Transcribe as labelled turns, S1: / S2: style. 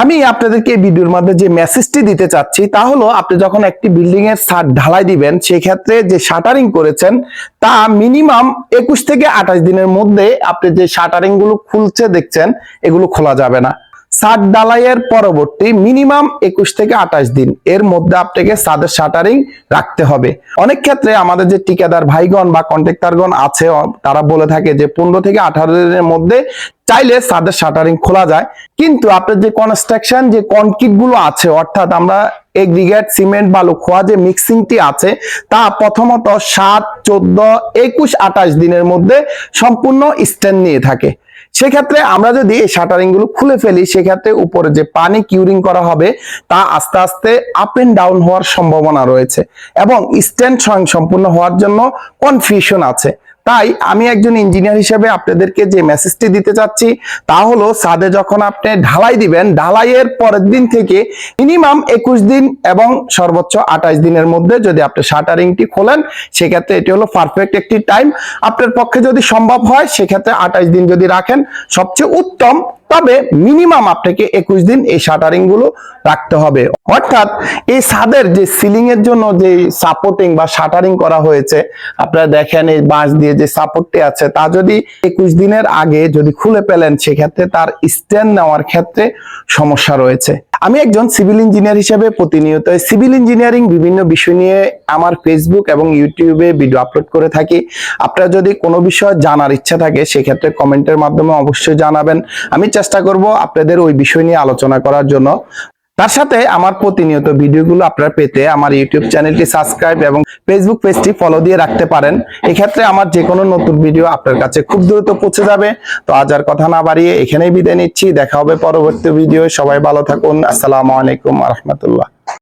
S1: আমি আপনাদেরকে এই ভিডিওর মধ্যে যে মেসেজটি দিতে চাচ্ছি, তা হলো আপনি যখন একটি বিল্ডিং এর ছাদ ঢালাই দিবেন সেই ক্ষেত্রে যে শাটারিং করেছেন, তা মিনিমাম একুশ থেকে আঠাশ দিনের মধ্যে আপনি যে শাটারিংগুলো খুলছে দেখছেন, এগুলো খোলা যাবে না। ছাদ ঢালাইয়ের পরবর্তী মিনিমাম একুশ থেকে আঠাশ দিন এর মধ্যে আপনাকে ছাদের শাটারিং রাখতে হবে। অনেক ক্ষেত্রে আমাদের যে ঠিকাদার ভাইগণ বা কন্ট্রাক্টরগণ আছে, তারা বলে থাকে যে পনেরো থেকে আঠারো দিনের মধ্যে চাইলে ছাদের শাটারিং খোলা যায়। কিন্তু আপনার যে কনস্ট্রাকশন যে কনক্রিটগুলো আছে, অর্থাৎ আমরা এগ্রিগেট সিমেন্ট বালু খোয়া যে মিক্সিংটি আছে, তা প্রথমত সাত, চোদ্দ, একুশ, আঠাশ দিনের মধ্যে সম্পূর্ণ স্ট্যান্ড নিয়ে থাকে। সেক্ষেত্রে আমরা যদি এই শাটারিংগুলো খুলে ফেলি, সেক্ষেত্রে উপরে যে পানি কিউরিং করা হবে, তা আস্তে আস্তে আপ এন্ড ডাউন হওয়ার সম্ভাবনা রয়েছে। এবং স্ট্যান্ড সম্পূর্ণ হওয়ার জন্য কনফিউশন আছে। তাই আমি একজন ইঞ্জিনিয়ার হিসেবে আপনাদেরকে যে মেসেজটি দিতে চাচ্ছি, তা হলো সাদে যখন আপনি ঢালাই দিবেন, ঢালাইয়ের পরের দিন থেকে মিনিমাম একুশ দিন এবং সর্বোচ্চ আঠাশ দিনের মধ্যে যদি আপনি শাটারিংটি খোলেন, সেক্ষেত্রে এটি হলো পারফেক্ট একটি টাইম আপনার পক্ষে যদি সম্ভব হয়, সেক্ষেত্রে আঠাশ দিন যদি রাখেন, সবচেয়ে উত্তম তবে মিনিমাম আপনাকে একুশ দিন এই শাটারিংগুলো রাখতে হবে। অর্থাৎ এই সাদের যে সিলিং এর জন্য যে সাপোর্টিং বা শাটারিং করা হয়েছে, আপনারা দেখেন এই বাঁশ দিয়ে যে সাপোর্টটি আছে, তা যদি একুশ দিনের আগে যদি খুলে পেলেন সেক্ষেত্রে তার স্ট্যান্ড নেওয়ার ক্ষেত্রে সমস্যা রয়েছে। আমি একজন সিভিল ইঞ্জিনিয়ার হিসেবে প্রতিনিয়ত সিভিল ইঞ্জিনিয়ারিং বিভিন্ন বিষয় নিয়ে আমার ফেসবুক এবং ইউটিউবে ভিডিও আপলোড করে থাকি। আপনারা যদি কোনো বিষয় জানার ইচ্ছা থাকে, সেক্ষেত্রে কমেন্টের মাধ্যমে অবশ্যই জানাবেন। আমি চেষ্টা করব আপনাদের ওই বিষয় নিয়ে আলোচনা করার জন্য। তার সাথে আমার প্রতিনিয়ত ভিডিওগুলো আপনারা পেতে আমার ইউটিউব চ্যানেলটি সাবস্ক্রাইব এবং ফেসবুক পেজটি ফলো দিয়ে রাখতে পারেন। এক্ষেত্রে আমার যে কোনো নতুন ভিডিও আপনার কাছে খুব দ্রুত পৌঁছে যাবে। তো আজ আর কথা না বাড়িয়ে এখানেই বিদায় নিচ্ছি। দেখা হবে পরবর্তী ভিডিও সবাই ভালো থাকুন। আসসালামু আলাইকুম রহমতুল্লাহ।